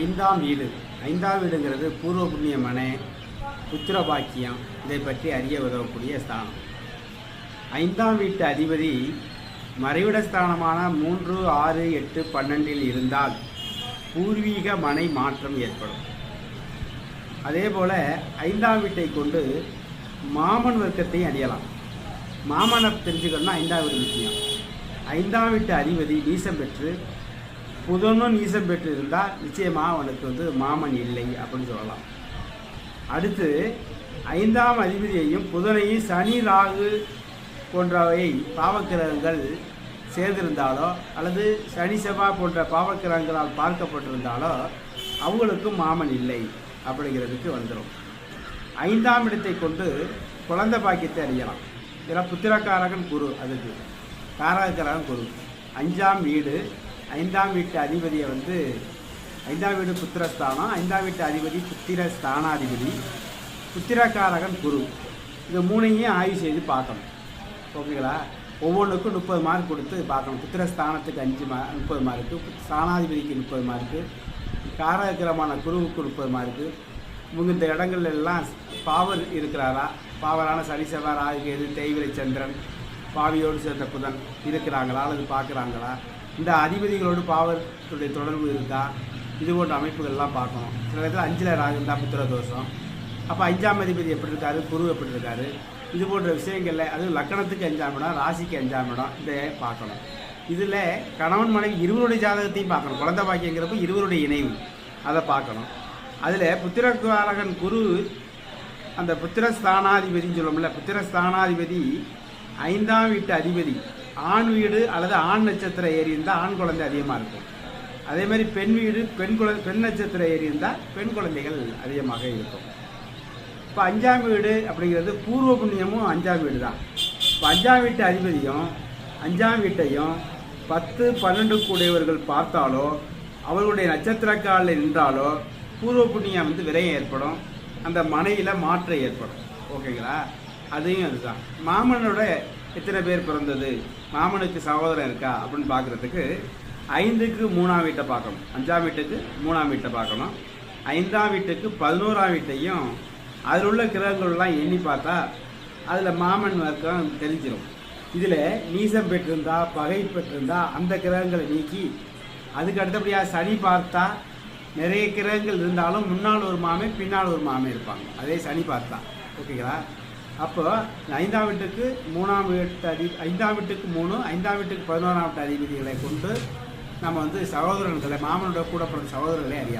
ஐந்தாம் வீடு. ஐந்தாம் வீடுங்கிறது பூர்வ புண்ணிய மனை புத்திர பாக்கியம் இதை பற்றி அறிய உதவக்கூடிய ஸ்தானம். ஐந்தாம் வீட்டு அதிபதி மறைவிட ஸ்தானமான மூன்று ஆறு எட்டு பன்னெண்டில் இருந்தால் பூர்வீக மனை மாற்றம் ஏற்படும். அதே போல் ஐந்தாம் வீட்டை கொண்டு மாமன் வர்க்கத்தையும் அறியலாம். மாமனை தெரிஞ்சுக்கணும்னா ஐந்தாம் வீடு முக்கியம். ஐந்தாம் வீட்டு அதிபதி நீசம் பெற்று புதனும் நீசம் பெற்று இருந்தால் நிச்சயமாக அவனுக்கு வந்து மாமன் இல்லை அப்படின்னு சொல்லலாம். அடுத்து ஐந்தாம் அதிபதியையும் புதனையும் சனி ராகு போன்றவை பாவக்கிரகங்கள் சேர்ந்திருந்தாலோ அல்லது சனி செவ்வாய் போன்ற பாவக்கிரகங்களால் பார்க்கப்பட்டிருந்தாலோ அவங்களுக்கும் மாமன் இல்லை அப்படிங்கிறதுக்கு வந்துடும் ஐந்தாம் இடத்தை கொண்டு குழந்தை பாக்கியத்தை அறியலாம் இதில் புத்திரக்காரகன் குரு அதுக்கு. காரகக்காரகன் குரு. அஞ்சாம் வீடு ஐந்தாம் வீட்டு அதிபதியை வந்து ஐந்தாம் வீடு புத்திரஸ்தானம் ஐந்தாம் வீட்டு அதிபதி புத்திர ஸ்தானாதிபதி புத்திரக்காரகன் குரு. இந்த மூணையும் ஆய்வு செய்து பார்க்கணும். ஓகேங்களா? ஒவ்வொன்றுக்கும் முப்பது மார்க் கொடுத்து பார்க்கணும். புத்திரஸ்தானத்துக்கு அஞ்சு மா முப்பது மார்க்கு ஸ்தானாதிபதிக்கு முப்பது மார்க்கு காரகிரமான குருவுக்கு முப்பது மார்க்கு இவங்க இந்த இடங்கள்ல எல்லாம் பாவர் இருக்கிறாரா? பாவரான சனி செவ்வாய் ராகு கேது தேய்விரை சந்திரன் பாவியோடு சேர்ந்த புதன் இருக்கிறாங்களா? அல்லது பார்க்குறாங்களா? இந்த அதிபதிகளோடு பாவத்துடைய தொடர்பு இருக்கா? இது போன்ற அமைப்புகள்லாம் பார்க்கணும். சில இடத்துல அஞ்சில் ராகு இருந்தால் புத்திர தோஷம். அப்போ அஞ்சாம் அதிபதி எப்படி இருக்காரு? குரு எப்படி இருக்காரு? இது போன்ற விஷயங்களில் அதுவும் லக்கணத்துக்கு அஞ்சாம் இடம் ராசிக்கு அஞ்சாம் இடம் இதை பார்க்கணும். இதில் கணவன் மனைவி இருவருடைய ஜாதகத்தையும் பார்க்கணும். குழந்தை பாக்கியங்கிறப்ப இருவருடைய இணைவு. அதை பார்க்கணும். அதில் புத்திரகாரகன் குரு அந்த புத்திரஸ்தானாதிபதின்னு சொல்லுவோம்ல புத்திரஸ்தானாதிபதி ஐந்தாம் வீட்டு அதிபதி. ஆண் வீடு அல்லது ஆண் நட்சத்திர ஏறி இருந்தால் ஆண் குழந்தை அதிகமாக இருக்கும். அதே மாதிரி பெண் வீடு பெண் குழந்தை பெண் நட்சத்திர ஏறி இருந்தால் பெண் குழந்தைகள் அதிகமாக இருக்கும். இப்போ அஞ்சாம் வீடு அப்படிங்கிறது பூர்வ புண்ணியமும் அஞ்சாம் வீடு தான். இப்போ அஞ்சாம் வீட்டு அதிபதியும் அஞ்சாம் வீட்டையும் பத்து பன்னெண்டு கூடியவர்கள் பார்த்தாலோ அவர்களுடைய நட்சத்திரக்காலில் நின்றாலோ பூர்வ புண்ணியம் வந்து விரயம் ஏற்படும். அந்த மனையில் மாற்றம் ஏற்படும். ஓகேங்களா? அதையும் அதுதான். மாமனோட எத்தனை பேர் பிறந்தது? மாமனுக்கு சகோதரன் இருக்கா? அப்படின்னு பார்க்குறதுக்கு ஐந்துக்கு மூணாம் வீட்டை பார்க்கணும். அஞ்சாம் வீட்டுக்கு மூணாம் வீட்டை பார்க்கணும். ஐந்தாம் வீட்டுக்கு பதினோராம் வீட்டையும் அதில் உள்ள கிரகங்கள்லாம் எண்ணி பார்த்தா அதில் மாமன் வர்க்கம் தெரிஞ்சிடும் இதில் நீசம் பெற்றிருந்தா பகை பெற்றிருந்தா அந்த கிரகங்களை நீக்கி அதுக்கு அடுத்தபடியாக சனி பார்த்தா நிறைய கிரகங்கள் இருந்தாலும் முன்னால் ஒரு மாமே பின்னால் ஒரு மாமே இருப்பாங்க. அதே சனி பார்த்தா. ஓகேங்களா? அப்போ ஐந்தாம் வீட்டுக்கு மூணாம் வீட்டு அதி ஐந்தாம் வீட்டுக்கு மூணு ஐந்தாம் வீட்டுக்கு பதினோராம் வீட்டு அதிபதிகளை கொண்டு நம்ம வந்து சகோதரர்களை மாமனோட கூட பிறந்த சகோதரர்களை அறியலாம்.